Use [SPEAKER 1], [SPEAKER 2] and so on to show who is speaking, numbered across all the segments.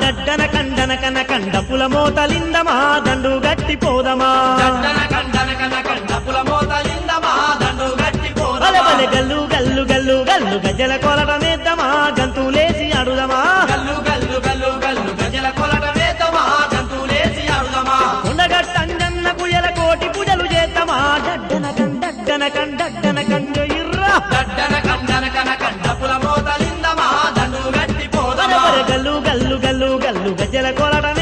[SPEAKER 1] డడ్డన కండన కన కండ పుల మోతలిందమా దండు గట్టి పోదమా?
[SPEAKER 2] దండన కండన కన కండ పుల మోతలిందమా దండు గట్టి పోదమా?
[SPEAKER 1] గల్లు గల్లు గల్లు గల్లు గజ్జల కొలటమేద్దామా ప్రజల గజ్జల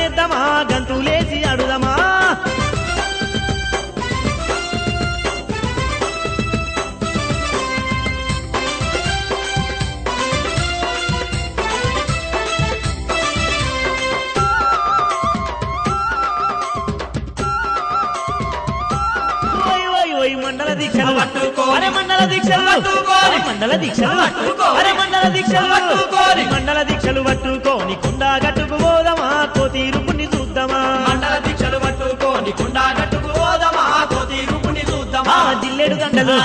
[SPEAKER 1] మండల దీక్షలు. అరే మండల దీక్షలు
[SPEAKER 2] పట్టుకోని.
[SPEAKER 1] మండల దీక్షలు. అరే మండల దీక్షలు
[SPEAKER 2] పట్టుకోని.
[SPEAKER 1] మండల దీక్షలు పట్టుకోని కుండా గట్టుకు పోదమా? కోతీరుపుని చూద్దామా?
[SPEAKER 2] మండల దీక్షలు పట్టుకోని కుండా గట్టుకు పోదమా? కోతి రూపుని
[SPEAKER 1] ఆ
[SPEAKER 2] చూద్దామా
[SPEAKER 1] జిల్లెడు దండలు.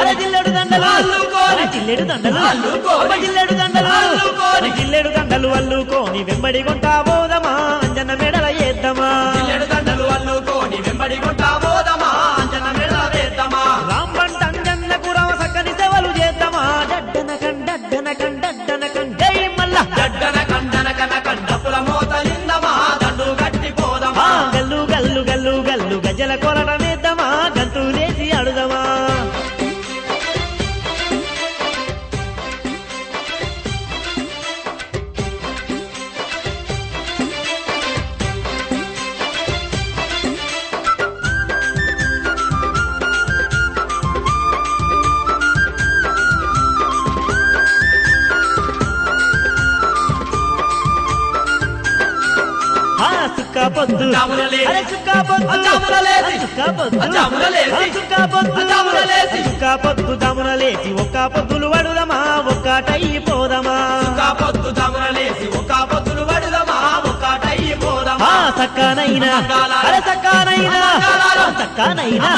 [SPEAKER 1] అరే జిల్లెడు దండలు. జిల్లెడు దండలు. జిల్లెడు దండలు. జిల్లెడు దండలు అల్లుకోని వెంబడి కొంటా పోదమా? ఆ సుక్క పొద్దు
[SPEAKER 2] జాములలేసి.
[SPEAKER 1] సుక్క పొద్దు దమునలేసి ఒక్క పొద్దులు వడుదమా ఒక్కటై పోదమా.
[SPEAKER 2] పొద్దు తమరలేసి ఒక పొద్దులు వడుదమా ఒకటయ్యి పోదమా.
[SPEAKER 1] సక్కనైనా. అరే సక్కనైనా. సక్కనైనా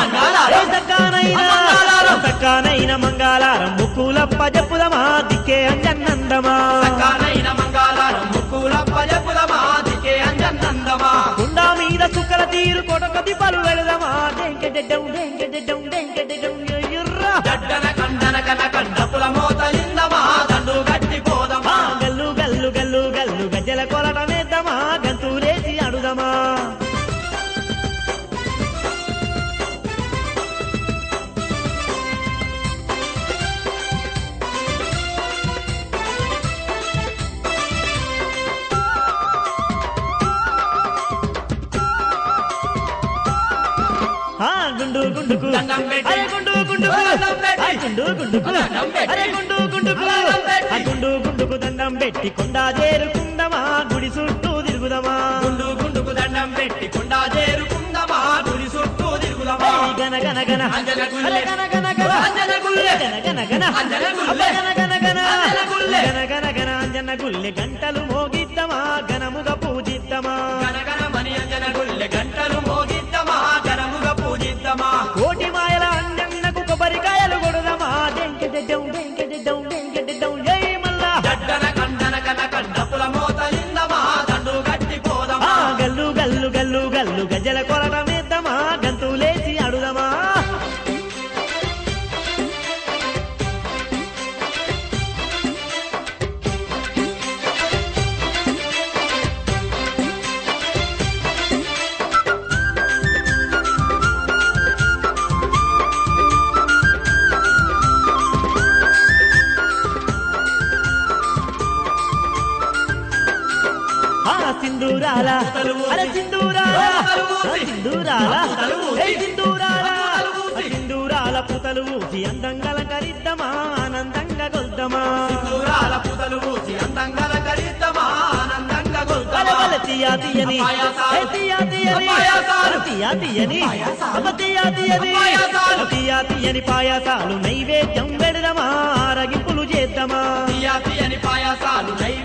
[SPEAKER 1] సక్కనైనా
[SPEAKER 2] మంగళారం.
[SPEAKER 1] సక్కనైన మంగళారం ముక్కులప్ప చెప్పుదమా దిక్కే అంజన్నందమా.
[SPEAKER 2] సకానైన మంగళారం ముక్కులప్ప చెప్పుదమా దికే అంజన్నందమా.
[SPEAKER 1] తీరు కొడక దిబ్బలు వెళదమా? డెంకెడెడ్డం డెంకెడెడ్డం డెంకెడెడ్డం గుండుకు
[SPEAKER 2] పెట్టి.
[SPEAKER 1] అరే గుండు గుండుకు
[SPEAKER 2] దండం పెట్టి.
[SPEAKER 1] ఆ గుండు గుండుకు
[SPEAKER 2] దండం పెట్టి.
[SPEAKER 1] అరే గుండు గుండుకు
[SPEAKER 2] దండం పెట్టి.
[SPEAKER 1] ఆ గుండు గుండుకు దండం పెట్టి కొండా చేరుకుందమా గుడి చుట్టూ తిరుగుదమా
[SPEAKER 2] గుండు గుండుకు దండం పెట్టి కుండా చేరుకుందమా గుడి చుట్టూ తిరుగుదమా
[SPEAKER 1] గన గన గన
[SPEAKER 2] అంజన గుల్లె.
[SPEAKER 1] గన గన గన
[SPEAKER 2] అంజన గుల్లె.
[SPEAKER 1] గన గన గన
[SPEAKER 2] అంజన గుల్లె.
[SPEAKER 1] గన గన గన
[SPEAKER 2] అంజన గుల్లె.
[SPEAKER 1] గన గన గన అంజన గుల్లె గంటలు మోగిద్దమా ఘనముగా సింధూరాల. అరే సింధూరాల. సింధూరాల. సింధూరాల. సింధూరాల పుతలు ఊసి అందంగా అలంకరిద్దామా? ఆనందంగా కొద్దామా
[SPEAKER 2] దూరాల పుతలు ఊసి అందంగా కరిద్దమా ఆనందంగా
[SPEAKER 1] బల
[SPEAKER 2] గొల్దమా
[SPEAKER 1] బల తీయా తీయని.
[SPEAKER 2] పాయాసాలు.
[SPEAKER 1] ఏ తీయా తీయని.
[SPEAKER 2] పాయాసాలు.
[SPEAKER 1] తీయా తీయని.
[SPEAKER 2] పాయాసాలు.
[SPEAKER 1] అమ్మ తీయా తీయని.
[SPEAKER 2] పాయాసాలు.
[SPEAKER 1] తీయా తీయని పాయాసాలు. నైవేద్యం పెడదమా? ఆరగింపులు చేద్దామా?
[SPEAKER 2] తీయ తీయని పాయాసాలు. నైవేద్యం